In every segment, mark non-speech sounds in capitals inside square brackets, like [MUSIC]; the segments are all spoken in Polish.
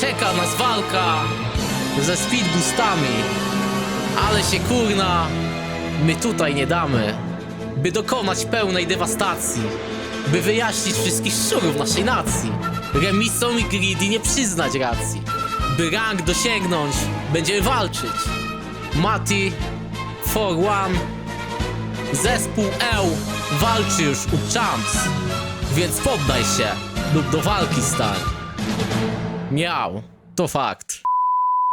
Czeka nas walka ze speedboostami. Ale się kurna, my tutaj nie damy. By dokonać pełnej dewastacji. By wyjaśnić wszystkich szczurów naszej nacji. Remisom i greedy nie przyznać racji. By rank dosięgnąć, będziemy walczyć. Mati, for one. Zespół Eł walczy już u Champs. Więc poddaj się lub do walki stań. Miał, to fakt.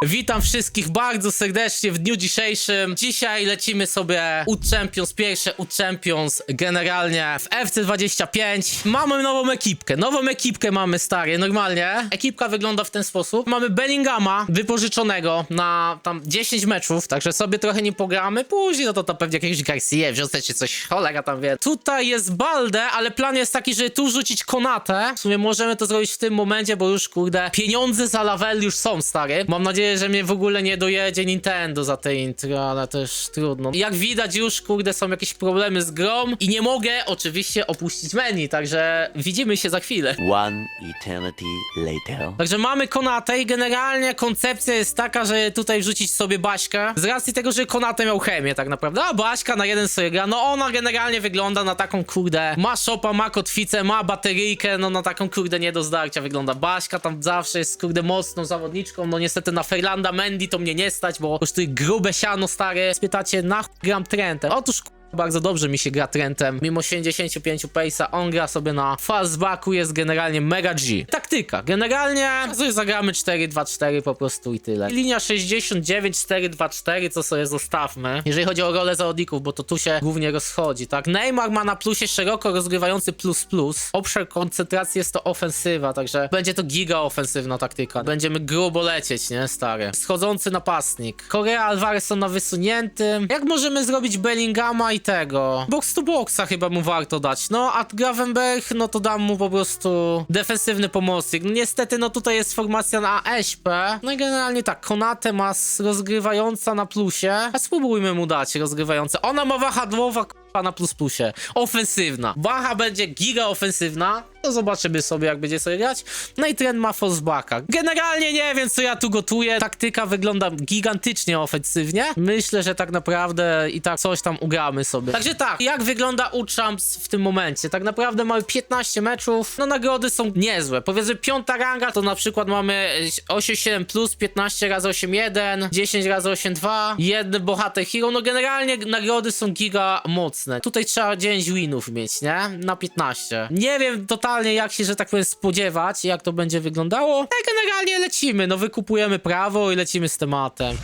Witam wszystkich bardzo serdecznie w dniu dzisiejszym. Dzisiaj lecimy sobie u Champions, pierwsze u Champions generalnie w FC25. Mamy nową ekipkę, nową ekipkę mamy stary, normalnie. Ekipka wygląda w ten sposób. Mamy Bellingama wypożyczonego na tam 10 meczów, także sobie trochę nie pogramy. Później no to, to pewnie jakiegoś Garcia wziąć czy coś, cholera tam wie. Tutaj jest Balde, ale plan jest taki, żeby tu rzucić Konatę. W sumie możemy to zrobić w tym momencie, bo już kurde, pieniądze za Lavel już są, stary. Mam nadzieję, że mnie w ogóle nie dojedzie Nintendo za te intro, ale też trudno. Jak widać już, kurde, są jakieś problemy z grą i nie mogę oczywiście opuścić menu, także widzimy się za chwilę. One eternity later. Także mamy Konatę i generalnie koncepcja jest taka, że tutaj wrzucić sobie Baśkę. Z racji tego, że Konate miał chemię tak naprawdę. A Baśka na jeden sobie gra. No ona generalnie wygląda na taką kurde. Ma szopa, ma kotwicę, ma bateryjkę. No na taką kurde nie do zdarcia wygląda. Baśka tam zawsze jest kurde mocną zawodniczką. No niestety na Fairlanda Mendy to mnie nie stać, bo kosztuje grube siano stare. Spytacie na gram Trentem. Otóż bardzo dobrze mi się gra Trentem. Mimo 85 pace'a, on gra sobie na fastbacku, jest generalnie mega G. Taktyka. Generalnie zagramy 4-2-4 po prostu i tyle. Linia 69, 4-2-4, co sobie zostawmy. Jeżeli chodzi o rolę zawodników, bo to tu się głównie rozchodzi, tak? Neymar ma na plusie szeroko rozgrywający plus plus. Obszar koncentracji jest to ofensywa, także będzie to giga ofensywna taktyka. Będziemy grubo lecieć, nie, stary? Schodzący napastnik. Korea Alvarez na wysuniętym. Jak możemy zrobić Bellingama i tego? Box to boxa chyba mu warto dać. No, a Gravenberg, no to dam mu po prostu defensywny pomocnik. No niestety, no tutaj jest formacja na SP. No i generalnie tak, Konate ma rozgrywająca na plusie. A spróbujmy mu dać rozgrywające. Ona ma wahadłowa k***a na plus plusie. Ofensywna. Waha będzie giga ofensywna. To zobaczymy sobie, jak będzie sobie grać. No i trend ma Fosbaka. Generalnie nie wiem, co ja tu gotuję. Taktyka wygląda gigantycznie ofensywnie. Myślę, że tak naprawdę i tak coś tam ugramy sobie. Także tak, jak wygląda U-Champs w tym momencie? Tak naprawdę mamy 15 meczów. No nagrody są niezłe. Powiedzmy piąta ranga, to na przykład mamy 8-7 plus, 15 razy 8-1, 10 razy 8-2, jeden bohater hero. No generalnie nagrody są giga mocne. Tutaj trzeba 9 winów mieć, nie? Na 15. Nie wiem totalnie jak się, że tak powiem, spodziewać, jak to będzie wyglądało. Ale generalnie lecimy, no wykupujemy prawo i lecimy z tematem.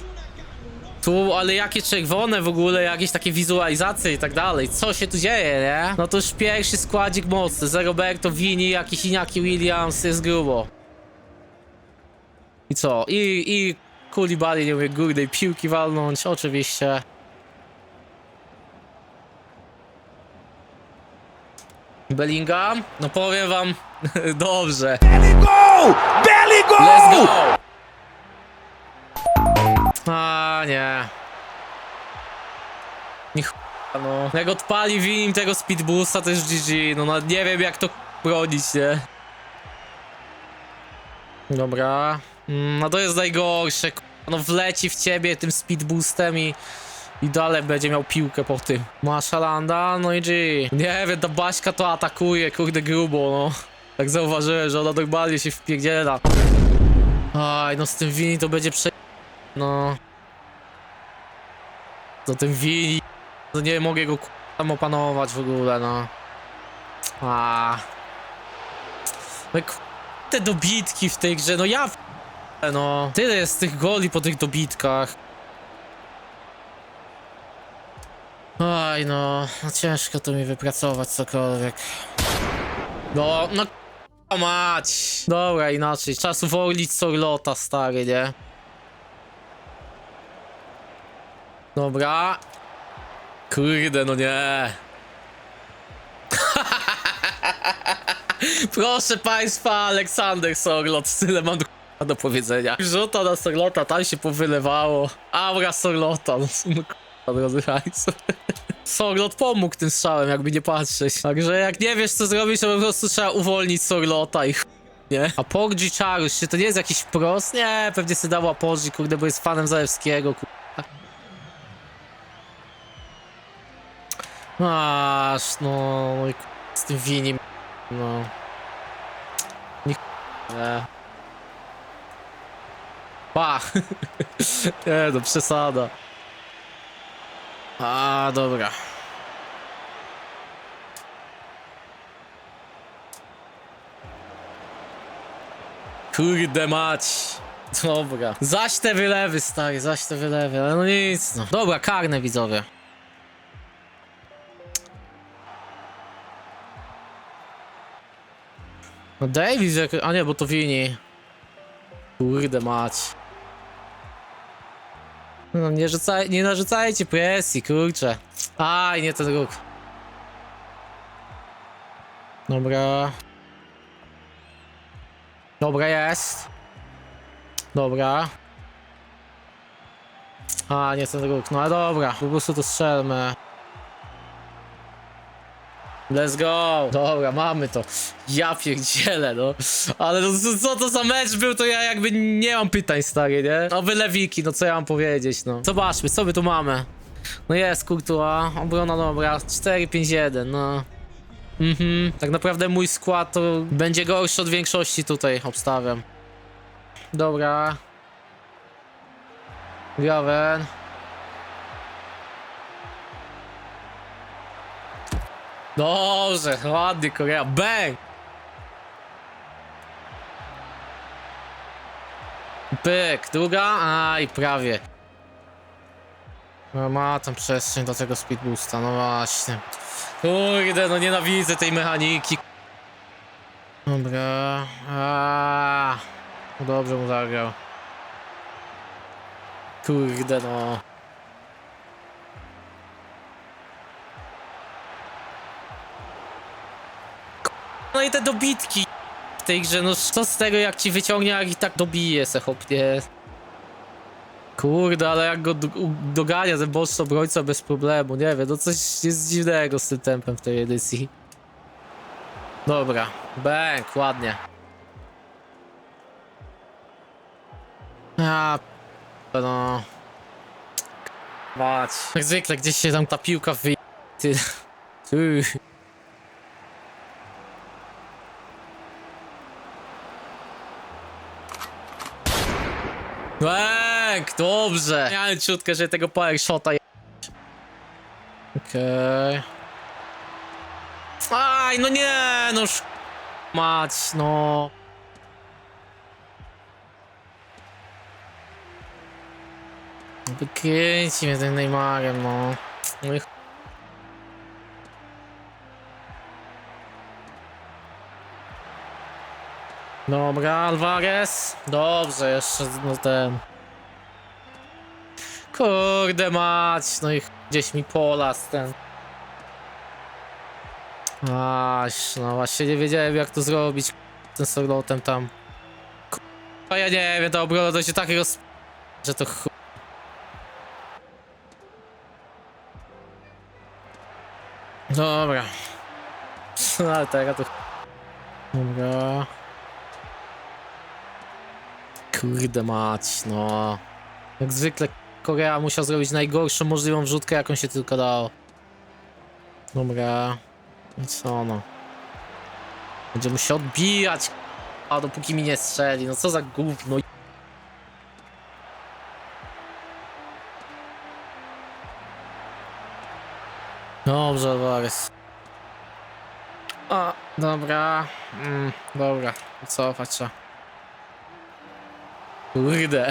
Tu, ale jakie czerwone w ogóle, jakieś takie wizualizacje i tak dalej. Co się tu dzieje, nie? No to już pierwszy składzik mocny. Ze Roberto, Vini, jakiś Inaki Williams, jest grubo. I co? I, i Koulibaly nie umie górnej piłki walnąć, oczywiście. Bellingham? No powiem wam, [LAUGHS] dobrze. Belly go! Let's go! A nie. Nie ch... no. Jak odpali Winim tego speedboosta, to już GG. No nawet nie wiem jak to bronić, nie? Dobra. Mm, No to jest najgorsze. No wleci w ciebie tym speedboostem i... I dalej będzie miał piłkę po tym. Masz Alanda, no i G. Nie wiem, ta Baśka to atakuje, kurde grubo, no. Tak zauważyłem, że ona normalnie się wpierdziela. Aj, no z tym Wini to będzie prze... No... No tym Wini... No nie mogę go tam opanować w ogóle, no. A. No te dobitki w tej grze, no ja... No, tyle jest tych goli po tych dobitkach. Aj no, no ciężko to mi wypracować cokolwiek. No, no k***a mać. Dobra, inaczej. Czas uwolnić Sorlota, stary, nie? Dobra. Kurde, no nie. [LAUGHS] Proszę państwa, Aleksander Sorlot, tyle mam k***a do powiedzenia. Rzuta na Sorlota, tam się powylewało. Aura Sorlota, no, no drodzy państwo. Sorlot pomógł tym strzałem, jakby nie patrzeć. Także jak nie wiesz co zrobić, to po prostu trzeba uwolnić Sorlota i ch- nie? A Poggi Czarusz, czy to nie jest jakiś prost? Nie, pewnie sobie dał Apoggi, kurde, bo jest fanem Zalewskiego, kurde. Aż, no, no i z tym winim, no. Nie, nie. Pa! [LAUGHS] nie, no przesada. A, dobra. Kurde mać. Dobra. Zaś te wylewy, stary, zaś te wylewy, ale no nic, no. Dobra, karne widzowie. No Davis, jak... a nie, bo to wini. Kurde mać. No nie, rzucaj, nie narzucajcie presji, kurczę. Aj, nie ten róg. Dobra. Dobra jest. Dobra. A, nie ten róg. No ale dobra, po prostu to strzelmy. Let's go! Dobra, mamy to. Ja pierdzielę, no. Ale no, co, co to za mecz był, to ja jakby nie mam pytań, stary, nie? No wylewiki, no co ja mam powiedzieć, no. Zobaczmy, co my tu mamy. No jest, Kurtua, obrona dobra, 4-5-1, no. Mhm, tak naprawdę mój skład to będzie gorszy od większości tutaj, obstawiam. Dobra. Graven. Dobrze, ładnie Korea, bang! Pyk, druga, a i prawie. No, ma tam przestrzeń do tego speed boosta, no właśnie. Kurde, no nienawidzę tej mechaniki. Dobra, a, no dobrze mu zagrał. Kurde, no. No i te dobitki w tej grze, no co z tego jak ci wyciągnie, jak i tak dobije se hopnie. Kurde, ale jak go dogania ten boss obrońca bez problemu, nie wiem, no coś jest dziwnego z tym tempem w tej edycji. Dobra, bęk, ładnie. A, no. Mać. Jak zwykle gdzieś się tam ta piłka wy... Ty. [LAUGHS] Bęk, dobrze. Miałem ciutkę, że tego power shota je... Okej. Aj, no nie, no sz... Mać, no. Wykręci mnie tym Neymarem, no. Ch... Dobra, Alvarez. Dobrze, jeszcze no ten. Kurde mać, no i gdzieś mi polas ten. Aś, no właśnie nie wiedziałem jak to zrobić tym solotem tam. A ja nie wiem, ta obrona to się tak roz... że to ch... Dobra. [LAUGHS] Ale teraz to... Dobra. Kurde mać, no. Jak zwykle Korea musiał zrobić najgorszą możliwą wrzutkę, jaką się tylko dało. Dobra. I co no? Będzie mu się odbijać, a dopóki mi nie strzeli. No co za gówno. Dobrze, Borys. A, dobra. Mm, dobra, cofać trzeba. Kurde.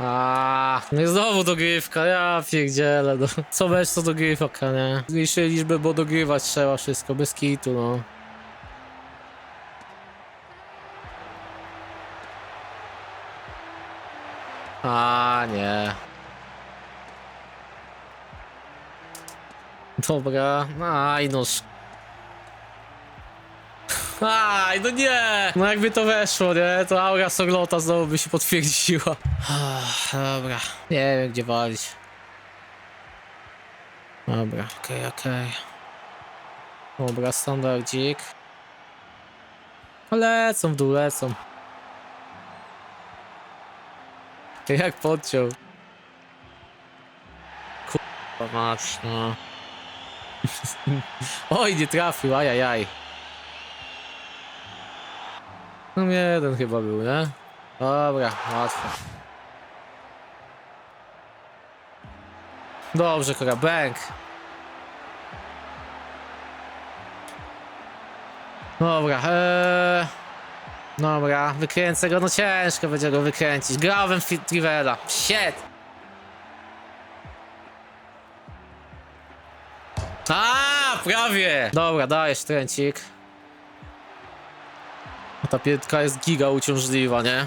A, no i znowu dogrywka, ja pierdzielę, no. Co weź, to dogrywka, nie? Zmniejszy liczbę, bo dogrywać trzeba wszystko, bez kitu, no. A, nie. Dobra, aj no sz- Aj, no nie! No jakby to weszło, nie? To aura Soglota znowu by się potwierdziła. Ah, Dobra, nie wiem gdzie walić. Dobra, okej, okej. Dobra, standardzik. Lecą w dół, lecą. Jak podciął. Kurwa mać, no. [LAUGHS] Oj, nie trafił, ajajaj. No jeden chyba był, nie? Dobra, łatwo. Dobrze, kora, bank. Dobra, eee... Dobra, wykręcę go, no ciężko będzie go wykręcić. Grałem w Trivela. Shit! A, prawie! Dobra, dajesz tręcik. Ta piętka jest giga uciążliwa, nie?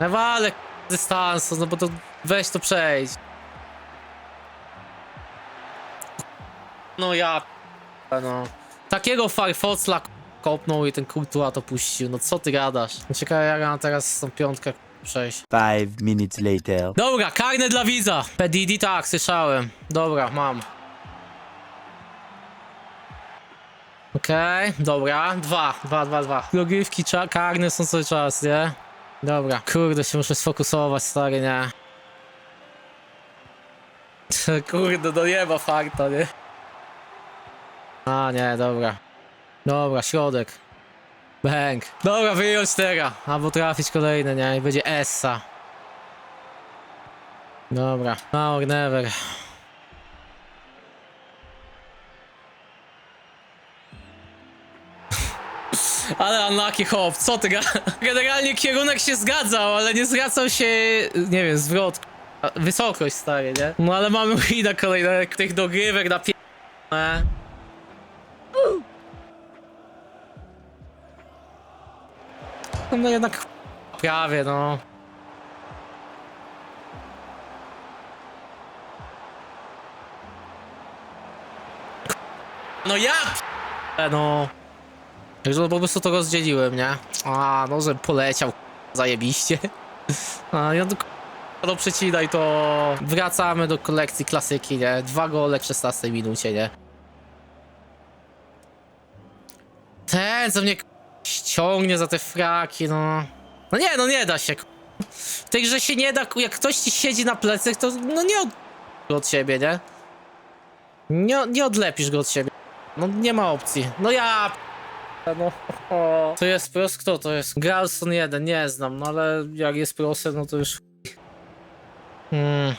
No wale dystansu, no bo to weź to przejdź. No ja no. Takiego farfocla kopnął i ten kultura to puścił. No co ty gadasz? Ciekawe jak mam teraz tą piątkę przejść. Five minutes later. Dobra, karne dla widza. PDD tak, słyszałem. Dobra, mam. Okej, dobra, dwa, dwa, dwa, dwa. Logówki cza- karne są cały czas, nie? Dobra, kurde, się muszę sfokusować, stary, nie? [LAUGHS] Kurde, no nie ma fakta, nie? A, nie, dobra. Dobra, środek. Bang. Dobra, wyjąć teraz. Albo trafić kolejne, nie? I będzie Essa. Dobra, now or never. Ale unlucky hop, co ty ga... [LAUGHS] Generalnie kierunek się zgadzał, ale nie zgadzał się, nie wiem, zwrot, wysokość stary, nie? No ale mamy wina kolejne tych dogrywek na pie... No jednak prawie, no. No ja no. Także no po prostu to rozdzieliłem, nie? A, no że poleciał zajebiście. [LAUGHS] A, ja do do przecinaj to wracamy do kolekcji klasyki, nie? Dwa gole w 16 minucie, nie? Ten, co mnie ściągnie za te fraki, no. No nie, no nie da się. W się nie da, jak ktoś ci siedzi na plecach, to no nie od, od siebie, nie? Nie, nie odlepisz go od siebie. No nie ma opcji. No ja no. To jest pros, kto to jest? Gralson 1, nie znam, no ale jak jest prosem, no to już... Hmm.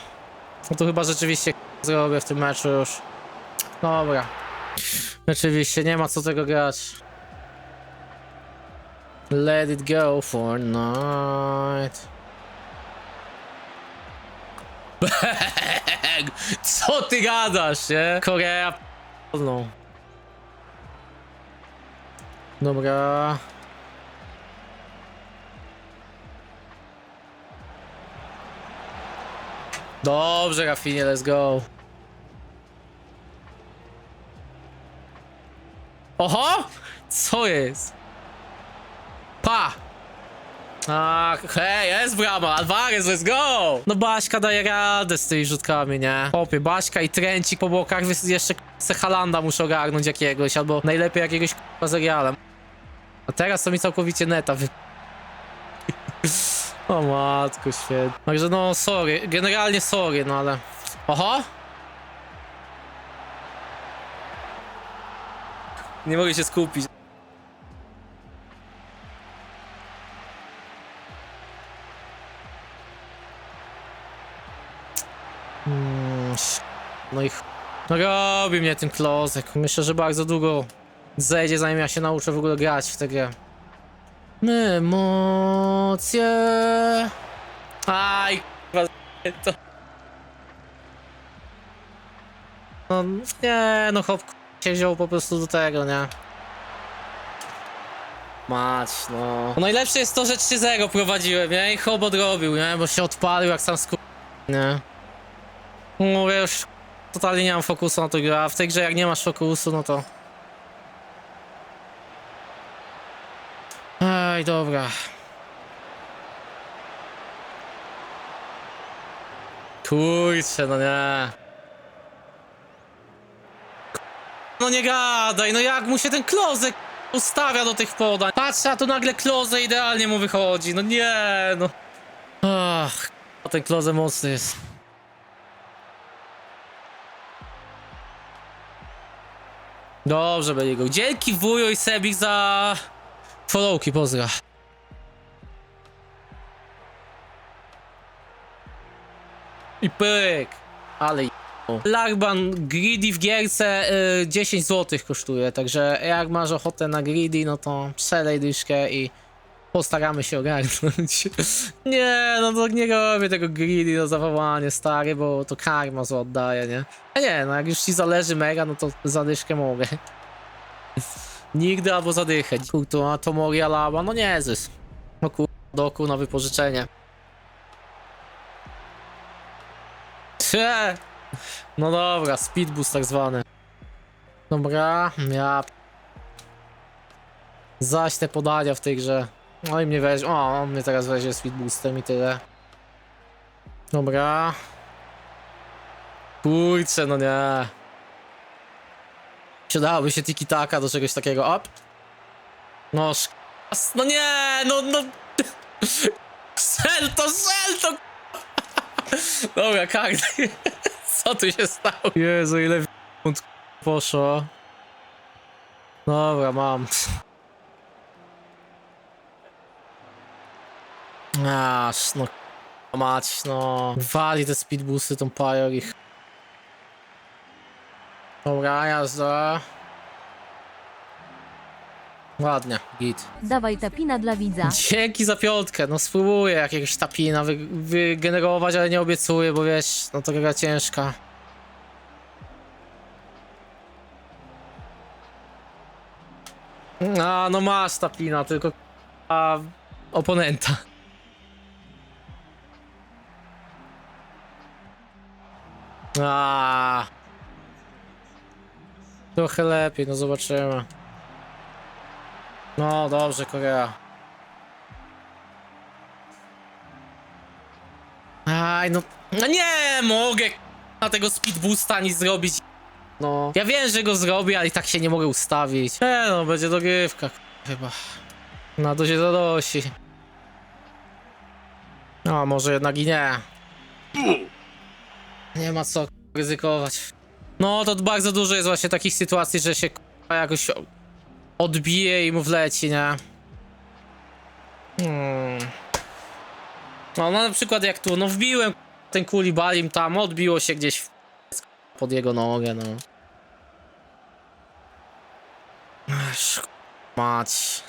No to chyba rzeczywiście zrobię w tym meczu już. Dobra. Rzeczywiście, nie ma co tego grać. Let it go for night. [LAUGHS] Co ty gadasz, nie? Korea p***ną. Dobra. Dobrze, Rafinie, let's go. Oho! Co jest? Pa! Ach, hej, jest brama, Alvarez, let's go! No Baśka daje radę z tymi rzutkami, nie? Popie, Baśka i Tręcik po bokach, jeszcze se Halanda muszę ogarnąć jakiegoś, albo najlepiej jakiegoś k***a z. A teraz to mi całkowicie neta wy... [LAUGHS] O matko świetnie. Także no, sorry, generalnie sorry, no ale... Oho! Nie mogę się skupić. Mm, No i. No robi mnie ten klozek. Myślę, że bardzo długo zejdzie, zanim ja się nauczę w ogóle grać w tę grę. Emocje. Aj, k***wa, to... No nie, no hop się wziął po prostu do tego, nie? Mać, no. no najlepsze jest to, że 3-0 prowadziłem, nie? I hop odrobił, nie? Bo się odpalił jak sam sku... nie? Mówię już, totalnie nie mam fokusu na to grę, a w tej grze jak nie masz fokusu, no to... Ej, dobra. Kurczę, no nie. No nie gadaj, no jak mu się ten klozek ustawia do tych podań. Patrz, a tu nagle kloze idealnie mu wychodzi. No nie, no. Ach, a ten kloze mocny jest. Dobrze będzie go. Dzięki wujo i Sebik za followki, pozdra. I pyk. Ale Lagban Greedy w gierce y, 10 zł kosztuje, także jak masz ochotę na Greedy, no to przelej dyszkę i postaramy się ogarnąć. [LAUGHS] nie, no to nie robię tego Greedy na zawołanie stary, bo to karma co oddaje, nie? A nie, no jak już ci zależy mega, no to za dyszkę mogę. Nigdy albo zadychę. Kurto, to Moria Laba, no nie zys. No kur... doku na wypożyczenie. Cze! No dobra, speed boost tak zwany. Dobra, ja... Zaś te podania w tej grze. No i mnie weź... O, on mnie teraz weźmie speed boostem i tyle. Dobra. Kurczę, no nie. Przydałoby się tiki-taka do czegoś takiego. Op. No sz... No nie, no, no... [LAUGHS] Szel to, szel to... [LAUGHS] Dobra, karny. [LAUGHS] Co tu się stało? Jezu, ile w***ąt poszło. Dobra, mam. Aż, no mać, no. Wali te speedboosty tą pają ich. Dobra, jazda. Ładnie, git. Dawaj tapina dla widza. Dzięki za piątkę, no spróbuję jakiegoś tapina wy, wygenerować, ale nie obiecuję, bo wiesz, no to gra ciężka. A, no masz tapina, tylko a, oponenta. A. Trochę lepiej, no zobaczymy. No dobrze, Korea. Aj, no, no nie mogę na tego speedboosta nic zrobić. No, ja wiem, że go zrobię, ale i tak się nie mogę ustawić. E, no, będzie dogrywka, chyba. Na to się zadosi. No, może jednak i nie. Nie ma co ryzykować. No, to bardzo dużo jest właśnie takich sytuacji, że się k***a, jakoś odbije i mu wleci, nie? Hmm. No, no na przykład jak tu, no wbiłem ten kulibalim tam, odbiło się gdzieś w... pod jego nogę, no. Ech, mać.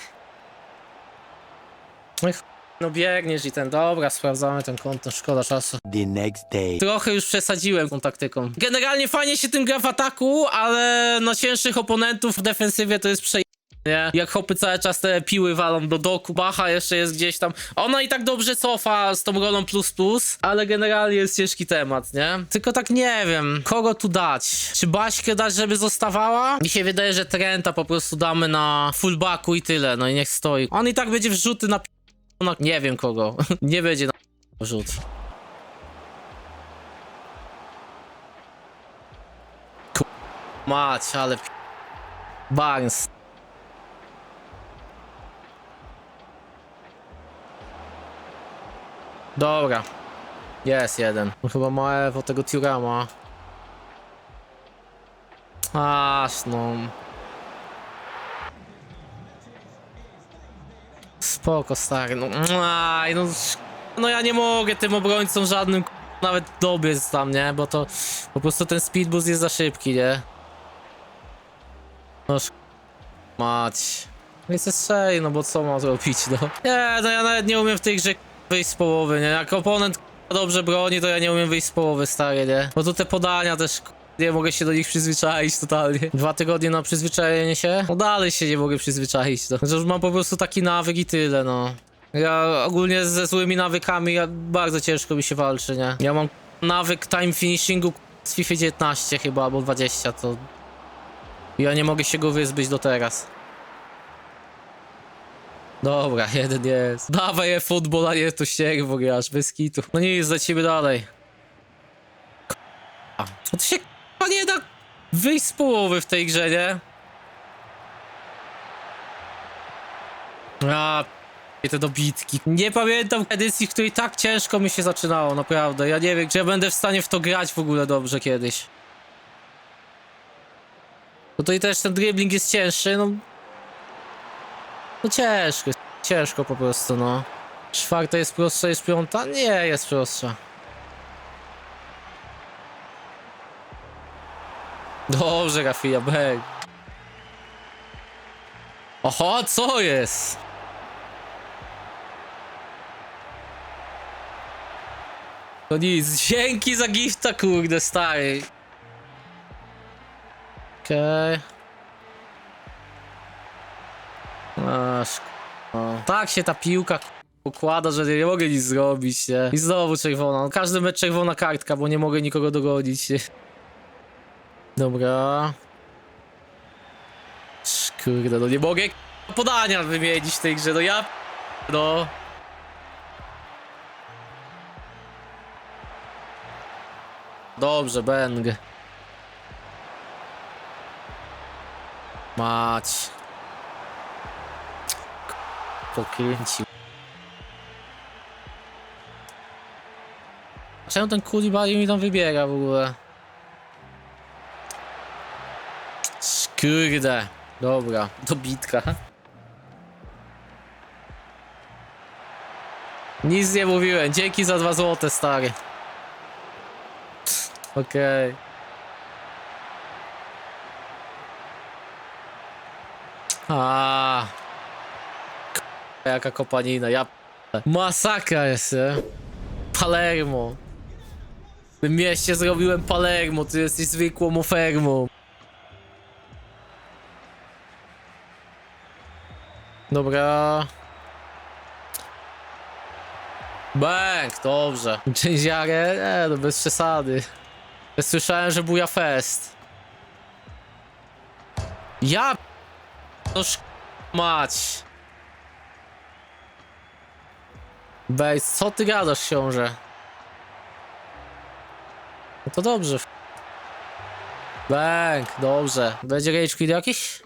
No i ch- no biegniesz i ten, dobra, sprawdzamy ten kontent, szkoda czasu. The next day. Trochę już przesadziłem tą taktyką. Generalnie fajnie się tym gra w ataku, ale na cięższych oponentów w defensywie to jest prze... Nie? Jak hopy cały czas te piły walą do doku, Bacha jeszcze jest gdzieś tam. Ona i tak dobrze cofa z tą rolą plus plus, ale generalnie jest ciężki temat, nie? Tylko tak nie wiem, kogo tu dać? Czy Baśkę dać, żeby zostawała? Mi się wydaje, że Trenta po prostu damy na fullbacku i tyle, no i niech stoi. On i tak będzie wrzuty na... na... Nie wiem kogo. [LAUGHS] nie będzie na wrzut. Mać, ale Barnes. Dobra. Jest jeden. No chyba ma Ewo tego Tiurama. Aż no. Spoko stary, no. Aj, no. No ja nie mogę tym obrońcom żadnym k- nawet dobiec tam, nie? Bo to po prostu ten speedboost jest za szybki, nie? No sz... mać. No i strzeli, no bo co ma zrobić, no? Nie, no ja nawet nie umiem w tej grze k- wyjść z połowy, nie? Jak oponent k- dobrze broni, to ja nie umiem wyjść z połowy, stary, nie? Bo tu te podania też k- nie mogę się do nich przyzwyczaić totalnie. Dwa tygodnie na przyzwyczajenie się? No dalej się nie mogę przyzwyczaić, no. Że już mam po prostu taki nawyk i tyle, no. Ja ogólnie ze złymi nawykami ja, bardzo ciężko mi się walczy, nie? Ja mam nawyk time finishingu z FIFA 19 chyba, albo 20, to... Ja nie mogę się go wyzbyć do teraz. Dobra, [LAUGHS] jeden jest. Dawaj e futbol, a nie to ścierwo grasz, bez kitu. No nic, lecimy dalej. A, no to się k***a nie da wyjść z połowy w tej grze, nie? A, te dobitki. Nie pamiętam edycji, w której tak ciężko mi się zaczynało, naprawdę. Ja nie wiem, czy ja będę w stanie w to grać w ogóle dobrze kiedyś. Tutaj też ten dribbling jest cięższy, no. No ciężko, ciężko po prostu, no. Czwarta jest prostsza, jest piąta? Nie, jest prostsza. Dobrze, Rafia, bang. Oho, co jest? No nic, dzięki za gifta, kurde, stary. Okej. Aż, no. Tak się ta piłka układa, że nie mogę nic zrobić, nie? I znowu czerwona. No, każdy mecz czerwona kartka, bo nie mogę nikogo dogonić. Nie? Dobra. Kurde, no nie mogę podania wymienić w tej grze, no ja... No. Dobrze, Beng. Mać. Pokręcił. Czemu ten Koulibaly mi tam wybiega w ogóle? Kurde. Dobra, dobitka. Nic nie mówiłem. Dzięki za dwa złote, stary. Okej. A. K- Jaka kopanina, ja Masakra jest, nie? Palermo. W tym mieście zrobiłem Palermo, ty jesteś zwykłą ofermą. Dobra. Bang, dobrze. Dżęziarę? Nie, no bez przesady. Słyszałem, że buja fest. Ja... No sz... mać. Bejs, co ty gadasz, książę? No to dobrze. Bang, dobrze. Będzie rage quit jakiś?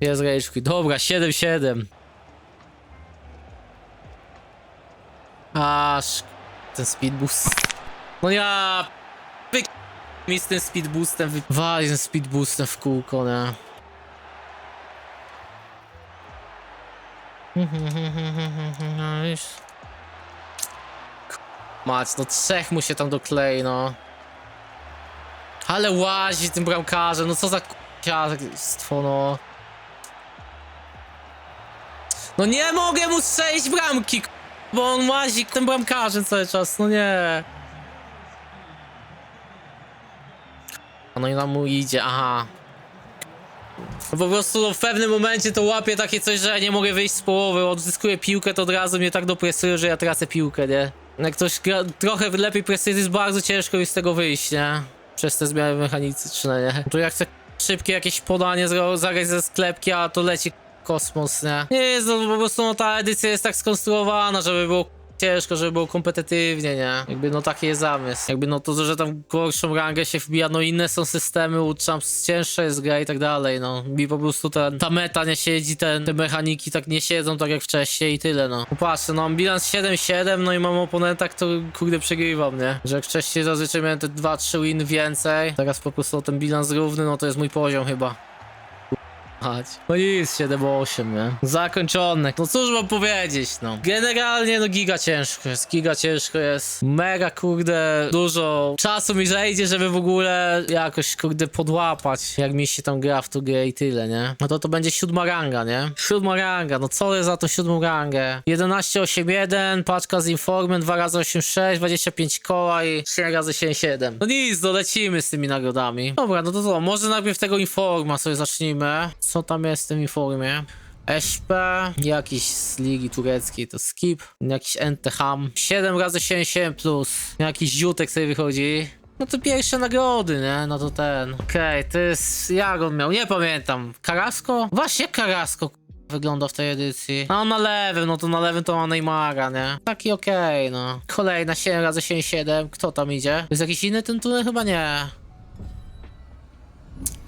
Jest rage. Dobra, 7-7. Aż ten speed boost. No ja wy mi z tym speed boostem wy... Wali ten speed boostem w kółko, nie? [LAUGHS] Mać, no trzech mu się tam doklei, no. Ale łazi tym bramkarzem, no co za k***stwo, no. No nie mogę mu strzelić bramki, bo on łazi tym bramkarzem cały czas, no nie. No i nam mu idzie, aha. Po prostu w pewnym momencie to łapie takie coś, że ja nie mogę wyjść z połowy, odzyskuję piłkę, to od razu mnie tak dopresuje, że ja tracę piłkę, nie? Jak ktoś gra, trochę lepiej presuje, jest bardzo ciężko już z tego wyjść, nie? Przez te zmiany mechaniczne, nie? To jak chcę szybkie jakieś podanie zagrać ze sklepki, a to leci kosmos, nie? Nie jest, no po prostu no, ta edycja jest tak skonstruowana, żeby było ciężko, żeby było kompetytywnie, nie? Jakby no taki jest zamysł. Jakby no to, że tam gorszą rangę się wbija, no inne są systemy, uczam, cięższa jest gra i tak dalej, no. Mi po prostu ten, ta meta nie siedzi, ten, te mechaniki tak nie siedzą tak jak wcześniej i tyle, no. Popatrzcie, no mam bilans 7-7, no i mam oponenta, który kurde przegrywam, nie? Że jak wcześniej zazwyczaj miałem te 2-3 win więcej, teraz po prostu ten bilans równy, no to jest mój poziom chyba. Mać. No nic, 7-8, nie? Zakończone. No cóż mam powiedzieć, no. Generalnie, no giga ciężko jest, giga ciężko jest. Mega, kurde, dużo czasu mi zejdzie, żeby w ogóle jakoś, kurde, podłapać, jak mi się tam gra w tą grę i tyle, nie? No to to będzie siódma ranga, nie? Siódma ranga, no co jest za tą siódmą rangę? 11-8-1, paczka z informem, 2 razy 8-6, 25 koła i 3 razy 7-7. No nic, no lecimy z tymi nagrodami. Dobra, no to co, może najpierw tego informa sobie zacznijmy. Co tam jest w tym informie? SP, jakiś z ligi tureckiej to skip, jakiś Enteham, 7 razy 77 plus, jakiś ziutek sobie wychodzi. No to pierwsze nagrody, nie? No to ten. Okej, to jest. Jak on miał? Nie pamiętam. Karasko? Właśnie Karasko wygląda w tej edycji. No na lewym, no to na lewym to ma Neymara, nie? Taki okej, no. Kolejna 7 razy 77 Kto tam idzie? Jest jakiś inny ten tunel? Chyba nie.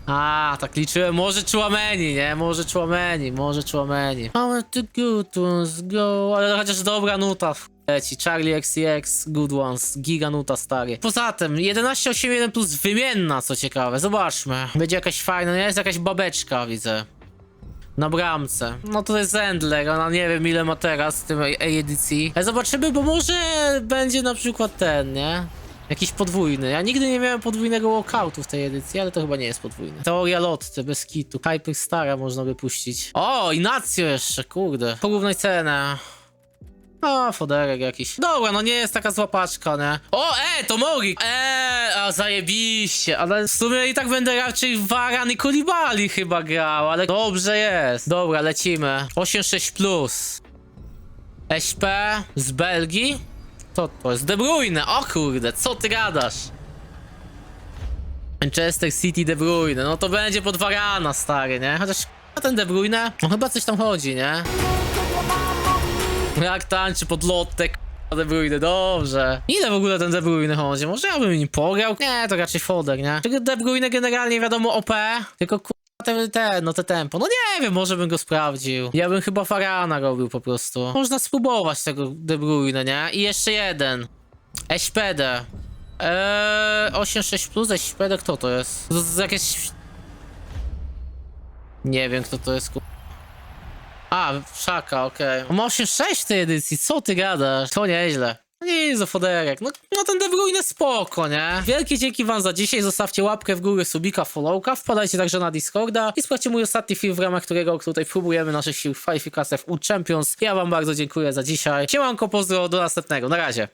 A, tak liczyłem, może Chouameni, nie? Może Chouameni, może Chouameni. Our the good ones go, ale chociaż dobra nuta leci. Charlie XCX, good ones, giga nuta stary. Poza tym, 1181 plus wymienna, co ciekawe, zobaczmy. Będzie jakaś fajna, nie? Jest jakaś babeczka, widzę. Na bramce. No to jest Zendler, ona nie wiem ile ma teraz w tym edycji. Ale zobaczymy, bo może będzie na przykład ten, nie? Jakiś podwójny. Ja nigdy nie miałem podwójnego walkoutu w tej edycji, ale to chyba nie jest podwójny. Teoria Lotty, bez kitu. Hyper Stara można by puścić. O, Inacio jeszcze, kurde. Porównaj cenę. O, foderek jakiś. Dobra, no nie jest taka złapaczka, nie? O, e, to Mori! E, a zajebiście, ale w sumie i tak będę raczej Varan i Kolibali chyba grał, ale dobrze jest. Dobra, lecimy. 8-6 plus. SP z Belgii? To to jest De Bruyne, o kurde, co ty gadasz? Manchester City De Bruyne, no to będzie pod Varana, stary, nie? Chociaż a ten De Bruyne, no chyba coś tam chodzi, nie? Jak tańczy pod lotek De Bruyne, dobrze. Ile w ogóle ten De Bruyne chodzi? Może ja bym nim pograł? Nie, to raczej foder, nie? Tylko De Bruyne generalnie wiadomo OP, tylko ku... Te, te, no te tempo. No nie wiem, może bym go sprawdził. Ja bym chyba Farana robił po prostu. Można spróbować tego De Bruyne, nie? I jeszcze jeden. SPD. Eee, 8.6 plus SPD, kto to jest? To jest jakieś... Nie wiem, kto to jest, ku... A, Szaka, okej. Okay. Ma 8.6 w tej edycji, co ty gadasz? To nieźle. No Nie, za foderek. No, no ten De Bruyne spoko, nie? Wielkie dzięki wam za dzisiaj. Zostawcie łapkę w górę, subika, followka. Wpadajcie także na Discorda i sprawdźcie mój ostatni film, w ramach którego tutaj próbujemy naszych sił w kwalifikacjach u Champions. Ja wam bardzo dziękuję za dzisiaj. Siemanko, pozdro, do następnego. Na razie.